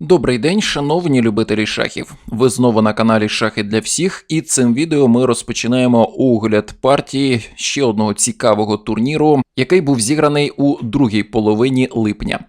Добрий день, шановні любителі шахів. Ви знову на каналі Шахи для всіх, і цим відео ми розпочинаємо огляд партії ще одного цікавого турніру, який був зіграний у другій половині липня.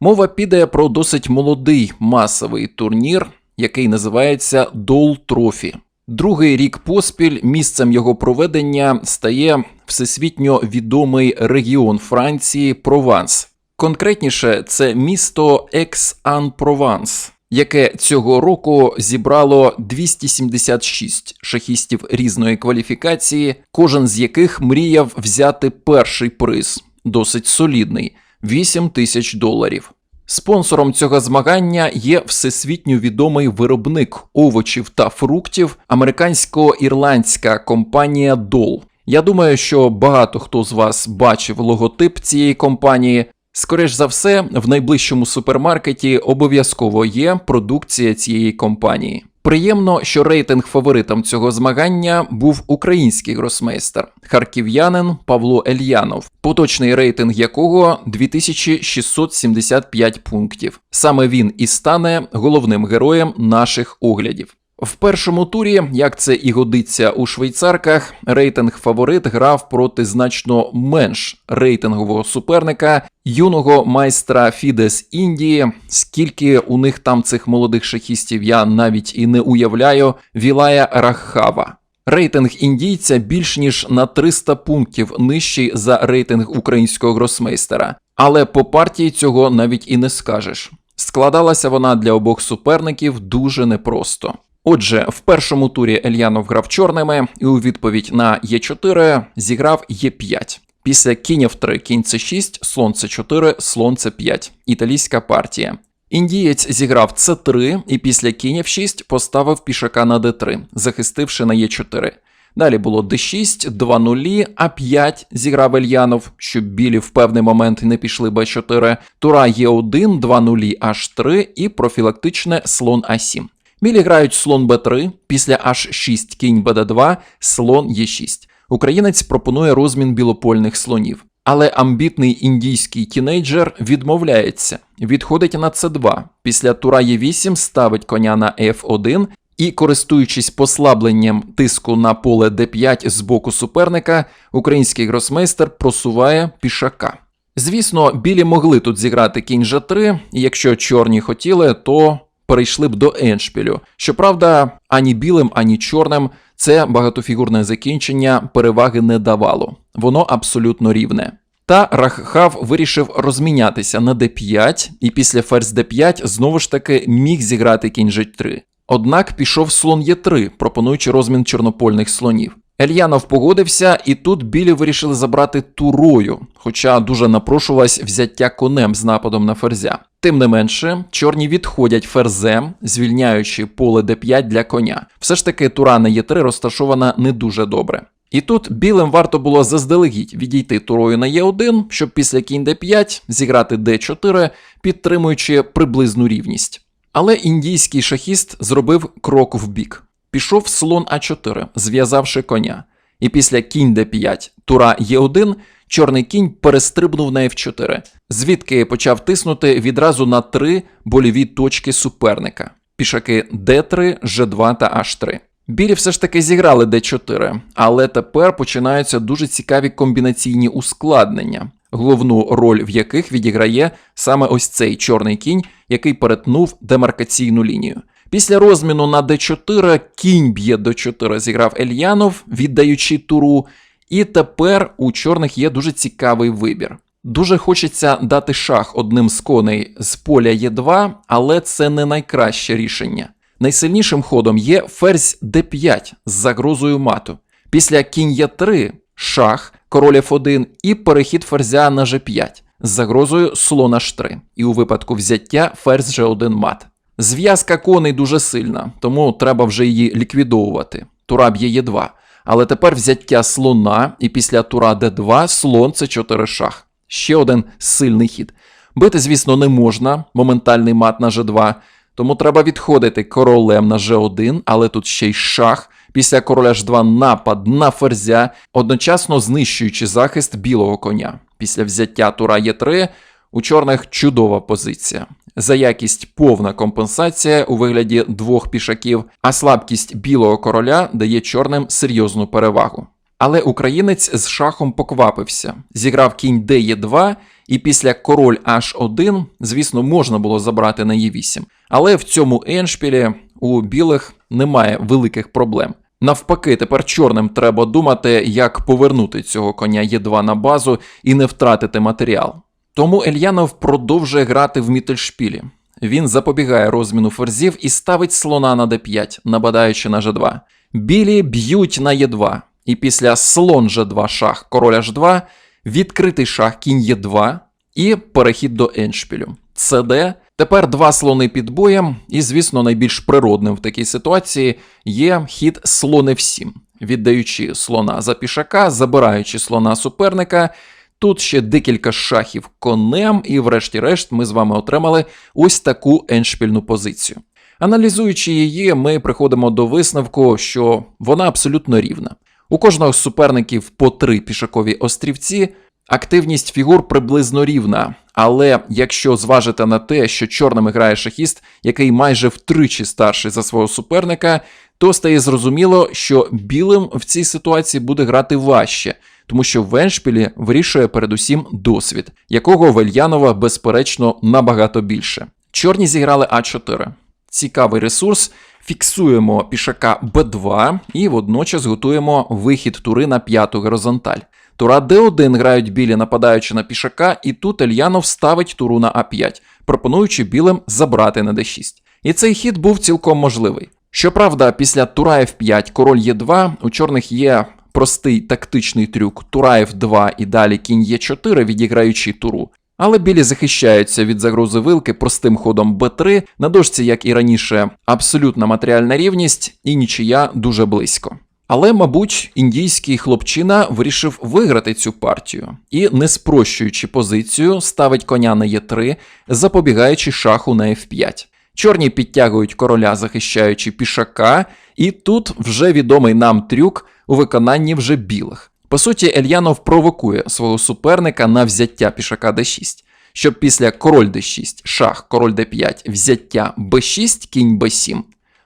Мова піде про досить молодий масовий турнір, який називається Дол Трофі. Другий рік поспіль місцем його проведення стає всесвітньо відомий регіон Франції Прованс. Конкретніше, це місто Екс-Ан-Прованс, яке цього року зібрало 276 шахістів різної кваліфікації, кожен з яких мріяв взяти перший приз, досить солідний 8 тисяч доларів. Спонсором цього змагання є всесвітньо відомий виробник овочів та фруктів, американсько-ірландська компанія Dole. Я думаю, що багато хто з вас бачив логотип цієї компанії. Скоріш за все, в найближчому супермаркеті обов'язково є продукція цієї компанії. Приємно, що рейтинг фаворитом цього змагання був український гросмейстер, харків'янин Павло Ельянов, поточний рейтинг якого 2675 пунктів. Саме він і стане головним героєм наших оглядів. В першому турі, як це і годиться у швейцарках, рейтинг фаворит грав проти значно менш рейтингового суперника юного майстра Фідес Індії. Скільки у них там цих молодих шахістів, я навіть і не уявляю. Вілая Рахава. Рейтинг індійця більш ніж на 300 пунктів нижчий за рейтинг українського гросмейстера, але по партії цього навіть і не скажеш. Складалася вона для обох суперників дуже непросто. Отже, в першому турі Ельянов грав чорними і у відповідь на Е4 зіграв Е5. Після кінь F3, кінь С6, слон С4, слон С5. Італійська партія. Індієць зіграв С3 і після кінь F6 поставив пішака на Д3, захистивши на Е4. Далі було d6, 2 нулі, А5 зіграв Ельянов, щоб білі в певний момент не пішли Б4, тура Е1, 2 нулі, H3 і профілактичне слон А7. Білі грають слон Б3, після H6 кінь БД2, слон Е6. Українець пропонує розмін білопольних слонів. Але амбітний індійський тінейджер відмовляється, відходить на С2. Після тура Е8 ставить коня на F1 і, користуючись послабленням тиску на поле d5 з боку суперника, український гросмейстер просуває пішака. Звісно, білі могли тут зіграти кінь G3, і якщо чорні хотіли, то перейшли б до еншпілю. Щоправда, ані білим, ані чорним це багатофігурне закінчення переваги не давало, воно абсолютно рівне. Та Раххав вирішив розмінятися на d5, і після ферзь d5 знову ж таки міг зіграти кінь g3. Однак пішов слон Е3, пропонуючи розмін чорнопольних слонів. Ельянов погодився, і тут білі вирішили забрати турою, хоча дуже напрошувалось взяття конем з нападом на ферзя. Тим не менше, чорні відходять ферзем, звільняючи поле d5 для коня. Все ж таки, тура на Е3 розташована не дуже добре. І тут білим варто було заздалегідь відійти турою на Е1, щоб після кінь d5 зіграти d4, підтримуючи приблизну рівність. Але індійський шахіст зробив крок вбік. Пішов слон А4, зв'язавши коня. І після кінь d5, тура Е1, чорний кінь перестрибнув на F4, звідки почав тиснути відразу на три больові точки суперника: пішаки d3, g2 та h3. Білі все ж таки зіграли d4, але тепер починаються дуже цікаві комбінаційні ускладнення, головну роль в яких відіграє саме ось цей чорний кінь, який перетнув демаркаційну лінію. Після розміну на d4 кінь б'є до 4 зіграв Ельянов, віддаючи туру. І тепер у чорних є дуже цікавий вибір. Дуже хочеться дати шах одним з коней з поля Е2, але це не найкраще рішення. Найсильнішим ходом є ферзь d5 з загрозою мату. Після кінь Е3 шах, король F1 і перехід ферзя на G5 з загрозою слон H3. І у випадку взяття ферзь G1 мат. Зв'язка коней дуже сильна, тому треба вже її ліквідовувати. Тура б'є Е2. Але тепер взяття слона, і після тура d2 слон це 4 шах. Ще один сильний хід. Бити, звісно, не можна, моментальний мат на g2, тому треба відходити королем на g1, але тут ще й шах. Після короля h2 напад на ферзя, одночасно знищуючи захист білого коня. Після взяття тура Е3 у чорних чудова позиція. За якість повна компенсація у вигляді двох пішаків, а слабкість білого короля дає чорним серйозну перевагу. Але українець з шахом поквапився, зіграв кінь Д'Е2, і після король H1, звісно, можна було забрати на Е8. Але в цьому еншпілі у білих немає великих проблем. Навпаки, тепер чорним треба думати, як повернути цього коня Е2 на базу і не втратити матеріал. Тому Ельянов продовжує грати в мітельшпілі. Він запобігає розміну ферзів і ставить слона на d5, нападаючи на g2. Білі б'ють на e2, і після слон g2 шах, король h2, відкритий шах кінь e2 і перехід до еншпілю. cd. Тепер два слони під боєм, і, звісно, найбільш природним в такій ситуації є хід слон f7, віддаючи слона за пішака, забираючи слона суперника. Тут ще декілька шахів конем, і, врешті-решт, ми з вами отримали ось таку еншпільну позицію. Аналізуючи її, ми приходимо до висновку, що вона абсолютно рівна. У кожного з суперників по три пішакові острівці, активність фігур приблизно рівна. Але якщо зважити на те, що чорними грає шахіст, який майже втричі старший за свого суперника, то стає зрозуміло, що білим в цій ситуації буде грати важче, тому що в Еншпілі вирішує передусім досвід, якого в Ельянова, безперечно, набагато більше. Чорні зіграли А4. Цікавий ресурс. Фіксуємо пішака Б2 і водночас готуємо вихід тури на п'яту горизонталь. Тура Д1 грають білі, нападаючи на пішака, і тут Ельянов ставить туру на А5, пропонуючи білим забрати на Д6. І цей хід був цілком можливий. Щоправда, після тура F5, король Е2 у чорних є простий тактичний трюк тура F2 і далі кінь Е4, відіграючи туру. Але білі захищаються від загрози вилки простим ходом Б3, на дошці, як і раніше, абсолютна матеріальна рівність і нічия дуже близько. Але, мабуть, індійський хлопчина вирішив виграти цю партію і, не спрощуючи позицію, ставить коня на Е3, запобігаючи шаху на F5. Чорні підтягують короля, захищаючи пішака, і тут вже відомий нам трюк у виконанні вже білих. По суті, Ельянов провокує свого суперника на взяття пішака d6, щоб після король d6, шах, король d5, взяття b6, кінь b7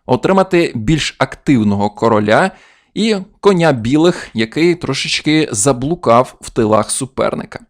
отримати більш активного короля і коня білих, який трошечки заблукав в тилах суперника.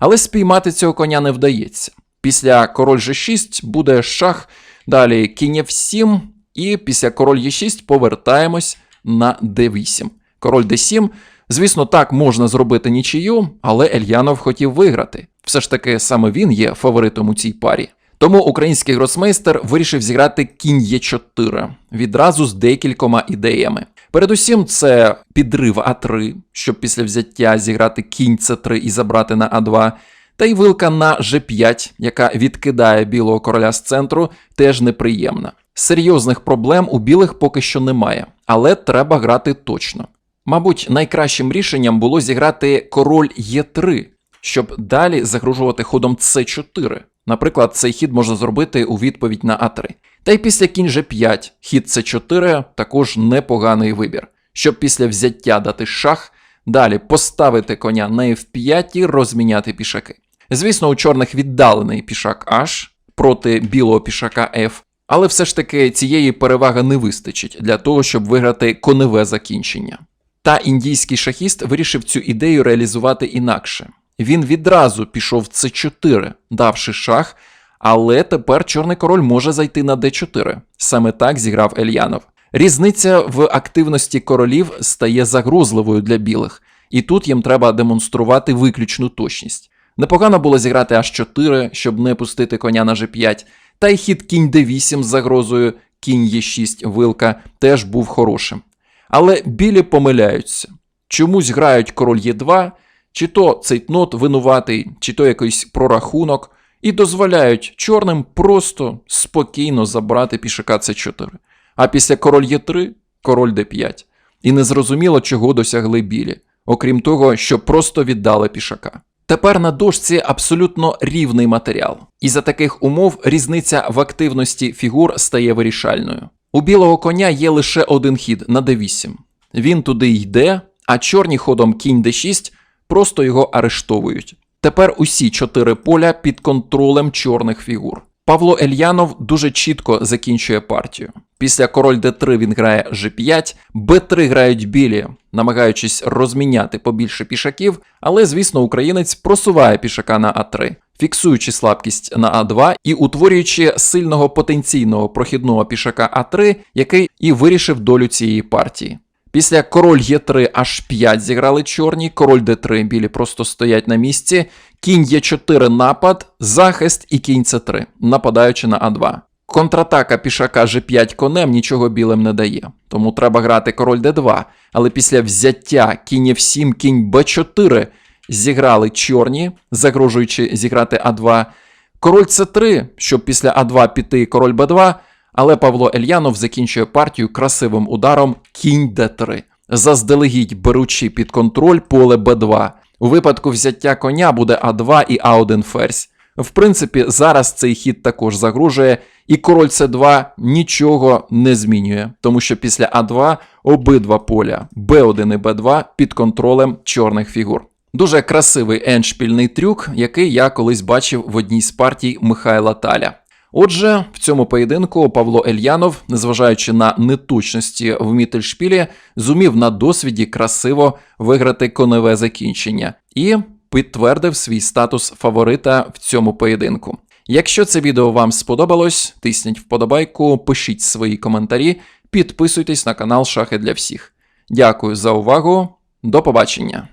Але спіймати цього коня не вдається. Після король g6 буде шах, далі кінь f7, і після король e6 повертаємось на d8. Король d7. Звісно, так можна зробити нічию, але Ельянов хотів виграти. Все ж таки, саме він є фаворитом у цій парі. Тому український гросмейстер вирішив зіграти кінь Е4 відразу з декількома ідеями. Передусім, це підрив А3, щоб після взяття зіграти кінь С3 і забрати на А2. Та й вилка на G5, яка відкидає білого короля з центру, теж неприємна. Серйозних проблем у білих поки що немає, але треба грати точно. Мабуть, найкращим рішенням було зіграти король Е3, щоб далі загрожувати ходом С4. Наприклад, цей хід можна зробити у відповідь на А3. Та й після кінь G5, хід С4 також непоганий вибір, щоб після взяття дати шах, далі поставити коня на F5 і розміняти пішаки. Звісно, у чорних віддалений пішак H проти білого пішака F, але все ж таки цієї переваги не вистачить для того, щоб виграти коневе закінчення. Та індійський шахіст вирішив цю ідею реалізувати інакше. Він відразу пішов в С4, давши шах, але тепер чорний король може зайти на Д4. Саме так зіграв Ельянов. Різниця в активності королів стає загрозливою для білих, і тут їм треба демонструвати виключну точність. Непогано було зіграти H4, щоб не пустити коня на G5, та й хід кінь D8 з загрозою кінь Е6 вилка теж був хорошим. Але білі помиляються. Чомусь грають король Е2, чи то цейтнот винуватий, чи то якийсь прорахунок, і дозволяють чорним просто спокійно забрати пішака С4. А після король Е3 король Д5. І незрозуміло, чого досягли білі, окрім того, що просто віддали пішака. Тепер на дошці абсолютно рівний матеріал, і за таких умов різниця в активності фігур стає вирішальною. У білого коня є лише один хід на d8. Він туди йде, а чорні ходом кінь d6 просто його арештовують. Тепер усі чотири поля під контролем чорних фігур. Павло Ельянов дуже чітко закінчує партію. Після король d3 він грає g5, b3 грають білі, намагаючись розміняти побільше пішаків, але, звісно, українець просуває пішака на а3, фіксуючи слабкість на а2 і утворюючи сильного потенційного прохідного пішака а3, який і вирішив долю цієї партії. Після король Е3 H5 зіграли чорні, король Д3 білі просто стоять на місці, кінь Е4 напад, захист і кінь С3, нападаючи на А2. Контратака пішака G5 конем нічого білим не дає, тому треба грати король d2, але після взяття кінь F7, кінь b4 зіграли чорні, загрожуючи зіграти А2. Король С3, щоб після А2 піти король Б2, але Павло Ельянов закінчує партію красивим ударом кінь Д3, заздалегідь беручи під контроль поле Б2. У випадку взяття коня буде А2 і А1 ферзь. В принципі, зараз цей хід також загрожує, і король С2 нічого не змінює, тому що після А2 обидва поля Б1 і Б2 під контролем чорних фігур. Дуже красивий еншпільний трюк, який я колись бачив в одній з партій Михайла Таля. Отже, в цьому поєдинку Павло Ельянов, незважаючи на неточності в мітельшпілі, зумів на досвіді красиво виграти коневе закінчення і підтвердив свій статус фаворита в цьому поєдинку. Якщо це відео вам сподобалось, тисніть вподобайку, пишіть свої коментарі, підписуйтесь на канал Шахи для всіх. Дякую за увагу, до побачення!